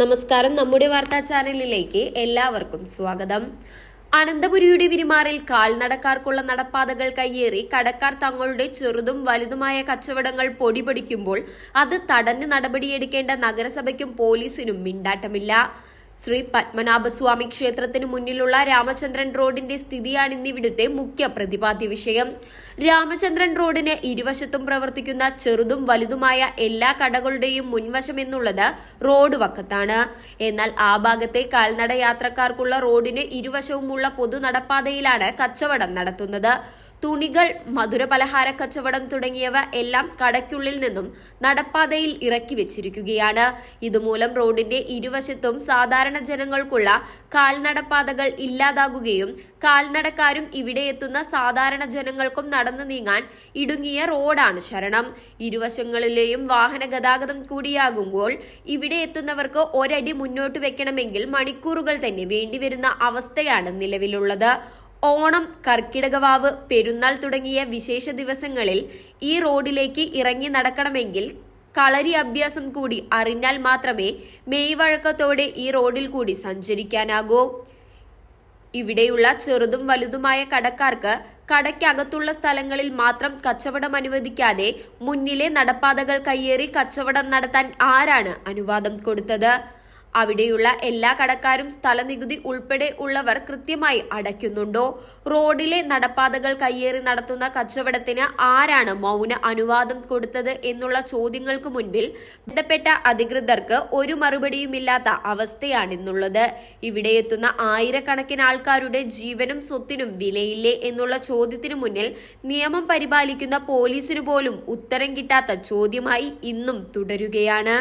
നമസ്കാരം. നമ്മുടെ വാർത്താ ചാനലിലേക്ക് എല്ലാവർക്കും സ്വാഗതം. അനന്തപുരിയുടെ വിരിമാറിൽ കാൽനടക്കാർക്കുള്ള നടപ്പാതകൾ കയ്യേറി കടക്കാർ തങ്ങളുടെ ചെറുതും വലുതുമായ കച്ചവടങ്ങൾ പൊടിപൊടിക്കുമ്പോൾ അത് തടഞ്ഞ് നടപടിയെടുക്കേണ്ട നഗരസഭയ്ക്കും പോലീസിനും മിണ്ടാട്ടമില്ല. ശ്രീ പത്മനാഭസ്വാമി ക്ഷേത്രത്തിന് മുന്നിലുള്ള രാമചന്ദ്രൻ റോഡിന്റെ സ്ഥിതിയാണിന്നിവിടുത്തെ മുഖ്യ പ്രതിപാദ്യ വിഷയം. രാമചന്ദ്രൻ റോഡിന് ഇരുവശത്തും പ്രവർത്തിക്കുന്ന ചെറുതും വലുതുമായ എല്ലാ കടകളുടെയും മുൻവശം എന്നുള്ളത് റോഡ് വക്കത്താണ്. എന്നാൽ ആ ഭാഗത്തെ കാൽനട യാത്രക്കാർക്കുള്ള റോഡിന് ഇരുവശവുമുള്ള പൊതു നടപ്പാതയിലാണ് കച്ചവടം നടത്തുന്നത്. തുണികൾ മധുരപലഹാര കച്ചവടം തുടങ്ങിയവ എല്ലാം കടയ്ക്കുള്ളിൽ നിന്നും നടപ്പാതയിൽ ഇറക്കി വെച്ചിരിക്കുകയാണ്. ഇതുമൂലം റോഡിന്റെ ഇരുവശത്തും സാധാരണ ജനങ്ങൾക്കുള്ള കാൽനടപ്പാതകൾ ഇല്ലാതാകുകയും കാൽനടക്കാരും ഇവിടെ എത്തുന്ന സാധാരണ ജനങ്ങൾക്കും നടന്നു നീങ്ങാൻ ഇടുങ്ങിയ റോഡാണ് ശരണം. ഇരുവശങ്ങളിലെയും വാഹന ഗതാഗതം കൂടിയാകുമ്പോൾ ഇവിടെ എത്തുന്നവർക്ക് ഒരടി മുന്നോട്ട് വെക്കണമെങ്കിൽ മണിക്കൂറുകൾ തന്നെ വേണ്ടിവരുന്ന അവസ്ഥയാണ് നിലവിലുള്ളത്. ഓണം കർക്കിടകവാവ് പെരുന്നാൾ തുടങ്ങിയ വിശേഷ ദിവസങ്ങളിൽ ഈ റോഡിലേക്ക് ഇറങ്ങി നടക്കണമെങ്കിൽ കളരി അഭ്യാസം കൂടി അറിഞ്ഞാൽ മാത്രമേ മെയ് വഴക്കത്തോടെ ഈ റോഡിൽ കൂടി സഞ്ചരിക്കാനാകൂ. ഇവിടെയുള്ള ചെറുതും വലുതുമായ കടക്കാർക്ക് കടയ്ക്കകത്തുള്ള സ്ഥലങ്ങളിൽ മാത്രം കച്ചവടം അനുവദിക്കാതെ മുന്നിലെ നടപ്പാതകൾ കയ്യേറി കച്ചവടം നടത്താൻ ആരാണ് അനുവാദം കൊടുത്തത്? അവിടെയുള്ള എല്ലാ കടക്കാരും സ്ഥലനികുതി ഉൾപ്പെടെ ഉള്ളവർ കൃത്യമായി അടയ്ക്കുന്നുണ്ടോ? റോഡിലെ നടപ്പാതകൾ കയ്യേറി നടത്തുന്ന കച്ചവടത്തിന് ആരാണ് മൗന അനുവാദം കൊടുത്തത് എന്നുള്ള ചോദ്യങ്ങൾക്ക് മുൻപിൽ ബന്ധപ്പെട്ട അധികൃതർക്ക് ഒരു മറുപടിയുമില്ലാത്ത അവസ്ഥയാണിന്നുള്ളത്. ഇവിടെ എത്തുന്ന ആയിരക്കണക്കിന് ആൾക്കാരുടെ ജീവനും സ്വത്തിനും വിലയില്ലേ എന്നുള്ള ചോദ്യത്തിനു മുന്നിൽ നിയമം പരിപാലിക്കുന്ന പോലീസിനു പോലും ഉത്തരം കിട്ടാത്ത ചോദ്യമായി ഇന്നും തുടരുകയാണ്.